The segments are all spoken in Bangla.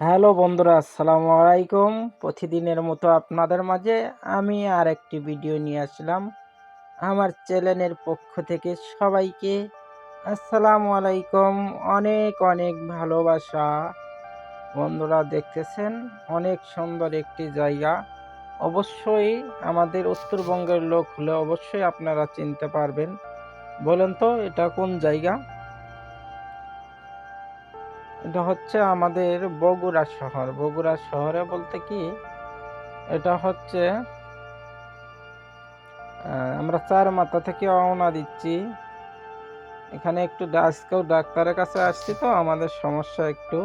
হ্যালো বন্ধুরা, আসসালামু আলাইকুম। প্রতিদিনের মতো আপনাদের মাঝে আমি আর একটি ভিডিও নিয়ে আসলাম। আমার চ্যানেলের পক্ষ থেকে সবাইকে আসসালামু আলাইকুম। অনেক অনেক ভালোবাসা। বন্ধুরা, দেখতেছেন? অনেক সুন্দর একটি জায়গা। অবশ্যই আমাদের উত্তরবঙ্গের লোক হলে অবশ্যই আপনারা চিনতে পারবেন। বলেন তো, এটা কোন জায়গা? এটা হচ্ছে আমাদের বগুড়া শহর। বগুড়া শহরে বলতে কি? এটা হচ্ছে আমরা চার মাথা থেকে রওনা দিচ্ছি। এখানে একটু আজকেও ডাক্তারের কাছে আসছি তো, আমাদের সমস্যা একটু।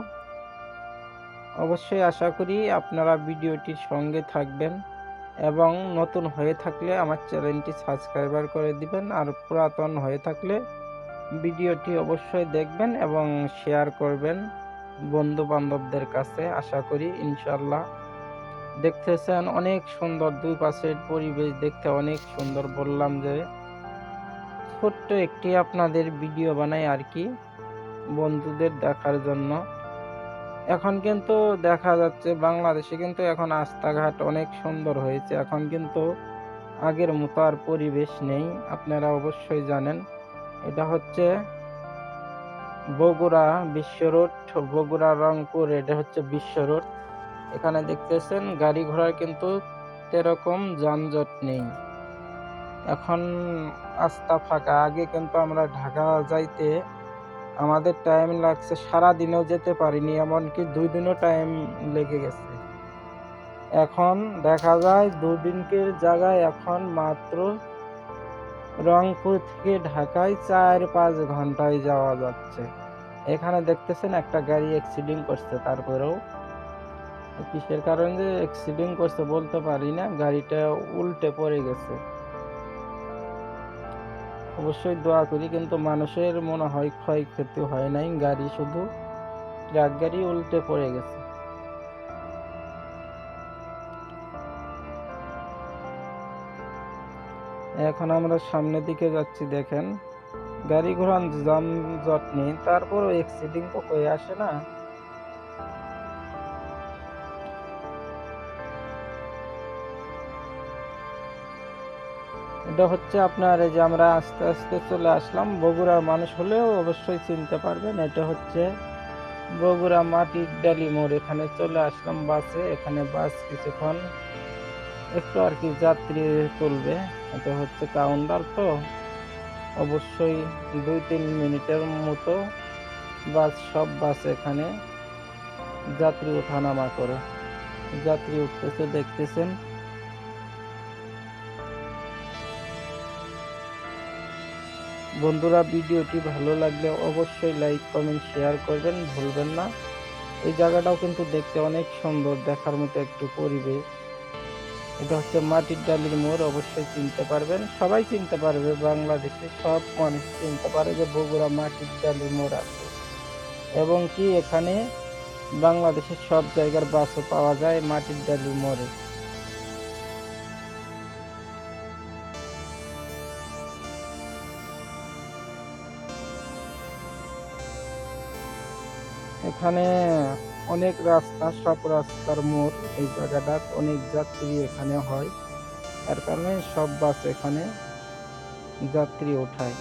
অবশ্যই আশা করি আপনারা ভিডিওটির সঙ্গে থাকবেন এবং নতুন হয়ে থাকলে আমার চ্যানেলটি সাবস্ক্রাইবার করে দিবেন, আর পুরাতন হয়ে থাকলে ভিডিওটি অবশ্যই দেখবেন এবং শেয়ার করবেন বন্ধু বান্ধবদের কাছে, আশা করি ইনশাল্লাহ দেখতেছেন অনেক সুন্দর দুই পাশের পরিবেশ, দেখতে অনেক সুন্দর বললাম যে ছোট্ট একটি আপনাদের ভিডিও বানাই আর কি বন্ধুদের দেখার জন্য। এখন কিন্তু দেখা যাচ্ছে বাংলাদেশে কিন্তু এখন রাস্তাঘাট অনেক সুন্দর হয়েছে। এখন কিন্তু আগের মতো আর পরিবেশ নেই, আপনারা অবশ্যই জানেন। এটা হচ্ছে বগুড়া বিশ্ব রোড, বগুড়া রংপুর, এটা হচ্ছে বিশ্ব রোড। এখানে দেখতেছেন, গাড়ি ঘোড়ার কিন্তু তেরকম যানজট নেই। এখন রাস্তা ফাঁকা, আগে কিন্তু আমরা ঢাকা যাইতে আমাদের টাইম লাগছে সারা দিনেও যেতে পারিনি, এমনকি দুই দিনও টাইম লেগে গেছে। এখন দেখা যায়, দুদিনকের জায়গায় এখন মাত্র রংপুর থেকে ঢাকায় চার পাঁচ ঘন্টায় যাওয়া যাচ্ছে। এখানে দেখতেছেন একটা গাড়ি অ্যাক্সিডেন্ট করছে, তারপরেও কিসের কারণে যে অ্যাক্সিডেন্ট করছে বলতে পারি না, গাড়িটা উল্টে পড়ে গেছে। অবশ্যই দোয়া করি, কিন্তু মানুষের মনে হয় ক্ষয়ক্ষতি হয় নাই, গাড়ি শুধু ট্রাক গাড়ি উল্টে পড়ে গেছে। এখন আমরা সামনের দিকে যাচ্ছি, দেখেন। গাড়ি ঘোড়া যানজট নেই, তারপরও অ্যাক্সিডেন্ট তো হয়ে আসে না। এটা হচ্ছে আপনার, এই যে আমরা আস্তে আস্তে চলে আসলাম, বগুড়ার মানুষ হলেও অবশ্যই চিনতে পারবেন, এটা হচ্ছে বগুড়া মাটির ডালি মোড়, এখানে চলে আসলাম বাসে, এখানে বাস কিছুক্ষণ একটু আর কি যাত্রী তুলবে। এটা হচ্ছে কাউন্টার তো। অবশ্যই দুই তিন মিনিটের মতো বাস, সব বাস এখানে যাত্রী ওঠানামা করে। যাত্রী উঠতেছে, দেখতেছেন। বন্ধুরা, ভিডিওটি ভালো লাগলে অবশ্যই লাইক কমেন্ট শেয়ার করবেন। ভুলবেন না। এই জায়গাটাও কিন্তু দেখতে অনেক সুন্দর, দেখার মতো একটু পরিবেশ। এটা হচ্ছে মাটির ডালির মোড় অবশ্যই চিনতে পারবেন। সবাই চিনতে পারবে বাংলাদেশে সব মানুষ চিনতে পারে যে বগুড়া মাটির ডালির মোড় আছে। এবং কি এখানে বাংলাদেশের সব জায়গার বাসও পাওয়া যায় মাটির ডালির মোড়ে। এখানে অনেক রাস্তা, সব রাস্তার মোড় এই জায়গাটা অনেক যাত্রী এখানে হয়। তার কারণে সব বাস এখানে যাত্রী ওঠায়।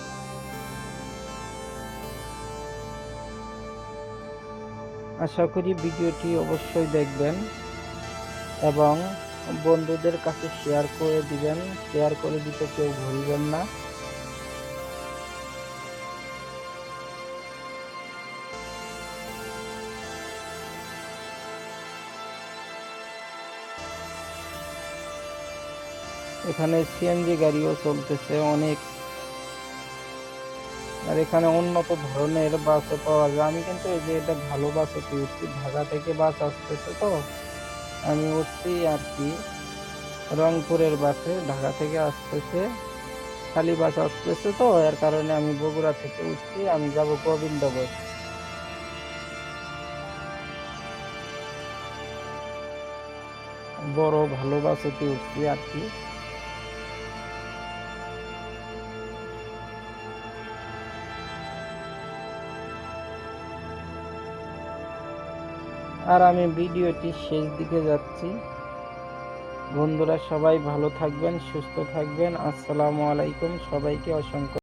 আশা করি ভিডিওটি অবশ্যই দেখবেন এবং বন্ধুদের কাছে শেয়ার করে দিবেন। শেয়ার করে দিতে কেউ ভুলবেন না। এখানে সিএনজি গাড়িও চলতেছে অনেক। আর এখানে উন্নত ধরনের বাসও পাওয়া যায়। আমি কিন্তু এই যে এটা ভালো বাসে উঠছি ঢাকা থেকে বাস আসতেছে তো, আমি উঠছি আর কি। রংপুরের বাসে ঢাকা থেকে আসতেছে। খালি বাস আসতেছে তো, এর কারণে আমি বগুড়া থেকে উঠছি। আমি যাব গোবিন্দগঞ্জ। বড় ভালো বাসেতে উঠছি আর কি। আর আমি ভিডিওটি শেষ দিকে যাচ্ছি। বন্ধুরা সবাই ভালো থাকবেন, সুস্থ থাকবেন। আসসালামু আলাইকুম। সবাইকে অসংখ্য